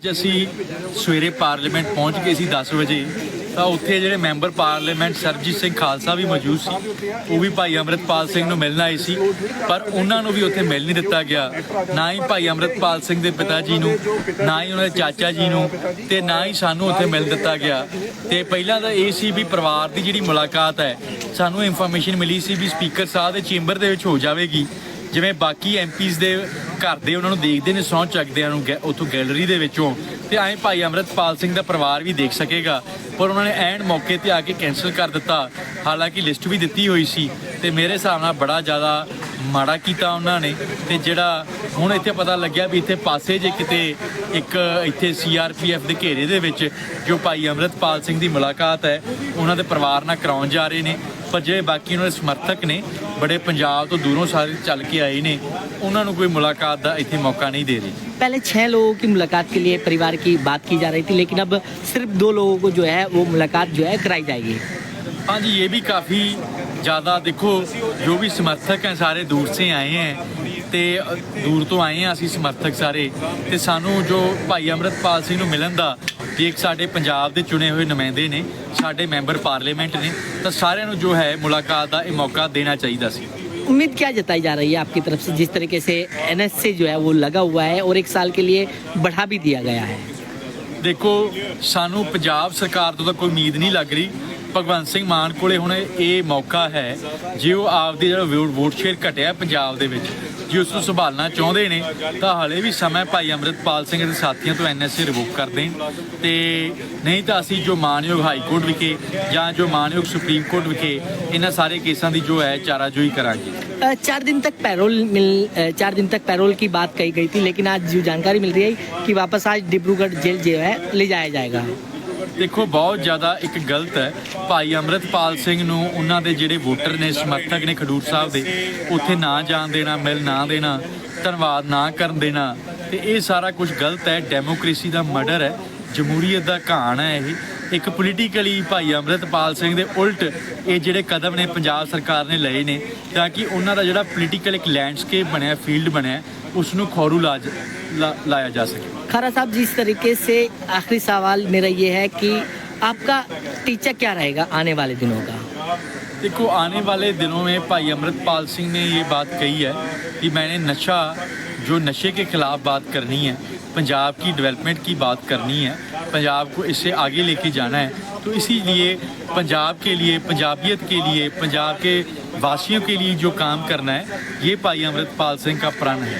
ਅੱਜ ਅਸੀਂ ਸਵੇਰੇ ਪਾਰਲੀਮੈਂਟ ਪਹੁੰਚ ਗਏ ਸੀ 10 ਵਜੇ, ਤਾਂ ਉੱਥੇ ਜਿਹੜੇ ਮੈਂਬਰ ਪਾਰਲੀਮੈਂਟ ਸਰਜੀਤ ਸਿੰਘ ਖਾਲਸਾ ਵੀ ਮੌਜੂਦ ਸੀ। ਉਹ ਵੀ ਭਾਈ ਅੰਮ੍ਰਿਤਪਾਲ ਸਿੰਘ ਨੂੰ ਮਿਲਣ ਆਏ ਸੀ, ਪਰ ਉਹਨਾਂ ਨੂੰ ਵੀ ਉੱਥੇ ਮਿਲ ਨਹੀਂ ਦਿੱਤਾ ਗਿਆ। ਨਾ ਹੀ ਭਾਈ ਅੰਮ੍ਰਿਤਪਾਲ ਸਿੰਘ ਦੇ ਪਿਤਾ ਜੀ ਨੂੰ, ਨਾ ਹੀ ਉਹਨਾਂ ਦੇ ਚਾਚਾ ਜੀ ਨੂੰ ਤੇ ਨਾ ਹੀ ਸਾਨੂੰ ਉੱਥੇ ਮਿਲ ਦਿੱਤਾ ਗਿਆ। ਤੇ ਪਹਿਲਾਂ ਤਾਂ ਇਹ ਸੀ ਵੀ ਪਰਿਵਾਰ ਦੀ ਜਿਹੜੀ ਮੁਲਾਕਾਤ ਹੈ, ਸਾਨੂੰ ਇਨਫੋਰਮੇਸ਼ਨ ਮਿਲੀ ਸੀ ਵੀ ਸਪੀਕਰ ਸਾਹਿਬ ਦੇ ਚੈਂਬਰ ਦੇ ਵਿੱਚ ਹੋ ਜਾਵੇਗੀ। ਜਿਵੇਂ ਬਾਕੀ ਐਮਪੀਸ ਦੇ ਘਰ ਦੇ ਉਹਨਾਂ ਨੂੰ ਦੇਖਦੇ ਨੇ, ਸਹੁੰ ਚੱਕਦਿਆਂ ਨੂੰ ਗੈ- ਉੱਥੋਂ ਗੈਲਰੀ ਦੇ ਵਿੱਚੋਂ। ਤੇ ਐਂ ਭਾਈ ਅੰਮ੍ਰਿਤਪਾਲ ਸਿੰਘ ਦਾ ਪਰਿਵਾਰ ਵੀ ਦੇਖ ਸਕੇਗਾ। ਪਰ ਉਹਨਾਂ ਨੇ ਐਨ ਮੌਕੇ ਤੇ ਆ ਕੇ ਕੈਨਸਲ ਕਰ ਦਿੱਤਾ। ਹਾਲਾਂਕਿ ਲਿਸਟ ਵੀ ਦਿੱਤੀ ਹੋਈ ਸੀ ਤੇ ਮੇਰੇ ਹਿਸਾਬ ਨਾਲ ਬੜਾ ਜ਼ਿਆਦਾ ਮਾੜਾ ਕੀਤਾ ਉਹਨਾਂ ਨੇ। ਤੇ ਜਿਹੜਾ ਹੁਣ ਇੱਥੇ ਪਤਾ ਲੱਗਿਆ ਵੀ ਇੱਥੇ ਪਾਸੇ ਜੇ ਕਿਤੇ ਇੱਕ ਇੱਥੇ ਸੀਆਰਪੀਐਫ ਦੇ ਘੇਰੇ ਦੇ ਵਿੱਚ ਜੋ ਭਾਈ ਅੰਮ੍ਰਿਤਪਾਲ ਸਿੰਘ ਦੀ ਮੁਲਾਕਾਤ ਹੈ, ਉਹਨਾਂ ਦੇ ਪਰਿਵਾਰ ਨਾਲ ਕਰਾਉਣ ਜਾ ਰਹੇ ਨੇ। ਪਰ ਜਿਹੜੇ ਬਾਕੀ ਉਹਨਾਂ ਦੇ ਸਮਰਥਕ ਨੇ ਬੜੇ ਪੰਜਾਬ ਤੋਂ ਦੂਰੋਂ ਸਾਰੇ ਚੱਲ ਕੇ ਆਏ ਨੇ ਉਹਨਾਂ ਨੂੰ ਕੋਈ ਮੁਲਾਕਾਤ ਦਾ ਇੱਥੇ ਮੌਕਾ ਨਹੀਂ ਦੇ ਰਹੀ पहले छह लोगों की मुलाकात के लिए परिवार की बात की जा रही थी लेकिन अब सिर्फ दो लोगों को जो है वो मुलाकात जो है कराई जाएगी हाँ जी ये भी काफ़ी ज़्यादा देखो जो भी समर्थक हैं सारे दूर से आए हैं ਤੇ ਅ, ਦੂਰ ਤੋਂ ਆਏ ਹਾਂ ਅਸੀਂ ਸਮਰਥਕ ਸਾਰੇ ਤੇ ਸਾਨੂੰ ਜੋ ਭਾਈ ਅੰਮ੍ਰਿਤਪਾਲ ਸਿੰਘ ਨੂੰ ਮਿਲਣ ਦਾ ਵੀ ਇੱਕ ਸਾਡੇ ਪੰਜਾਬ ਦੇ ਚੁਣੇ ਹੋਏ ਨੁਮਾਇੰਦੇ ਨੇ ਸਾਡੇ ਮੈਂਬਰ ਪਾਰਲੀਮੈਂਟ ਨੇ ਤਾਂ ਸਾਰਿਆਂ ਨੂੰ ਜੋ ਹੈ ਮੁਲਾਕਾਤ ਦਾ ਇਹ ਮੌਕਾ ਦੇਣਾ ਚਾਹੀਦਾ ਸੀ उम्मीद क्या जताई जा रही है आपकी तरफ से जिस तरीके से एनएस से जो है वो लगा हुआ है और एक साल के लिए बढ़ा भी दिया गया है ਦੇਖੋ ਸਾਨੂੰ ਪੰਜਾਬ ਸਰਕਾਰ ਤੋਂ ਤਾਂ ਕੋਈ ਉਮੀਦ ਨਹੀਂ ਲੱਗ ਰਹੀ ਭਗਵੰਤ ਸਿੰਘ ਮਾਨ ਕੋਲੇ ਹੁਣ ਇਹ ਮੌਕਾ ਹੈ ਜੇ ਉਹ ਆਪਦੇ ਜਿਹੜਾ ਵੋਟ- ਵੋਟ ਸ਼ੇਅਰ ਘਟਿਆ ਪੰਜਾਬ ਦੇ ਵਿੱਚ ਜੇ ਉਸ ਨੂੰ ਸੰਭਾਲਣਾ ਚਾਹੁੰਦੇ ਨੇ ਤਾਂ ਹਲੇ ਵੀ ਸਮਾਂ ਭਾਈ ਅੰਮ੍ਰਿਤਪਾਲ ਸਿੰਘ ਦੇ ਸਾਥੀਆਂ ਤੋਂ ਐਨਐਸਏ ਰਿਵੋਕ ਕਰ ਦੇਣ ਤੇ ਨਹੀਂ ਤਾਂ ਅਸੀਂ ਜੋ ਮਾਨਯੋਗ ਹਾਈ ਕੋਰਟ ਵਿਖੇ ਜਾਂ ਜੋ ਮਾਨਯੋਗ ਸੁਪਰੀਮ ਕੋਰਟ ਵਿਖੇ ਇਹਨਾਂ ਸਾਰੇ ਕੇਸਾਂ ਦੀ ਜੋ ਹੈ ਚਾਰਾਜੋਈ ਕਰਾਂਗੇ अ, चार दिन तक पैरोल मिल अ, चार दिन तक पैरोल की बात कही गई थी लेकिन आज जो जानकारी मिल रही है कि वापस आज डिब्रूगढ़ जेल जो है ले जाया जाएगा ਦੇਖੋ, ਬਹੁਤ ਜ਼ਿਆਦਾ ਇੱਕ ਗਲਤ ਹੈ। ਭਾਈ ਅੰਮ੍ਰਿਤਪਾਲ ਸਿੰਘ ਨੂੰ ਉਹਨਾਂ ਦੇ ਜਿਹੜੇ ਵੋਟਰ ਨੇ, ਸਮਰਥਕ ਨੇ ਖਡੂਰ ਸਾਹਿਬ ਦੇ, ਉੱਥੇ ਨਾ ਜਾਣ ਦੇਣਾ, ਮਿਲ ਨਾ ਦੇਣਾ, ਧੰਨਵਾਦ ਨਾ ਕਰਨ ਦੇਣਾ, ਤੇ ਇਹ ਸਾਰਾ ਕੁਝ ਗਲਤ ਹੈ। ਡੈਮੋਕ੍ਰੇਸੀ ਦਾ ਮਰਡਰ ਹੈ, ਜਮਹੂਰੀਅਤ ਦਾ ਘਾਣ ਹੈ ਇਹ। ਇੱਕ ਪੋਲੀਟੀਕਲੀ ਭਾਈ ਅੰਮ੍ਰਿਤਪਾਲ ਸਿੰਘ ਦੇ ਉਲਟ ਇਹ ਜਿਹੜੇ ਕਦਮ ਨੇ ਪੰਜਾਬ ਸਰਕਾਰ ਨੇ ਲਏ ਨੇ, ਤਾਂ ਕਿ ਉਹਨਾਂ ਦਾ ਜਿਹੜਾ ਪੋਲੀਟੀਕਲ ਇੱਕ ਲੈਂਡਸਕੇਪ ਬਣਿਆ ਫੀਲਡ ਬਣਿਆ उसनों खोरू ला, लाया जा सके। खारा साहब जिस तरीके से आखिरी सवाल मेरा ये है कि आपका टीचर क्या रहेगा आने वाले दिनों का? देखो आने वाले दिनों में भाई अमृतपाल सिंह ने ये बात कही है कि मैंने नशा जो नशे के खिलाफ बात करनी है पंजाब की डेवलपमेंट की बात करनी है पंजाब को इससे आगे लेके जाना है तो इसीलिए पंजाब के लिए पंजाबियत के लिए पंजाब के वासियों के लिए जो काम करना है ये भाई अमृतपाल सिंह का प्रण है।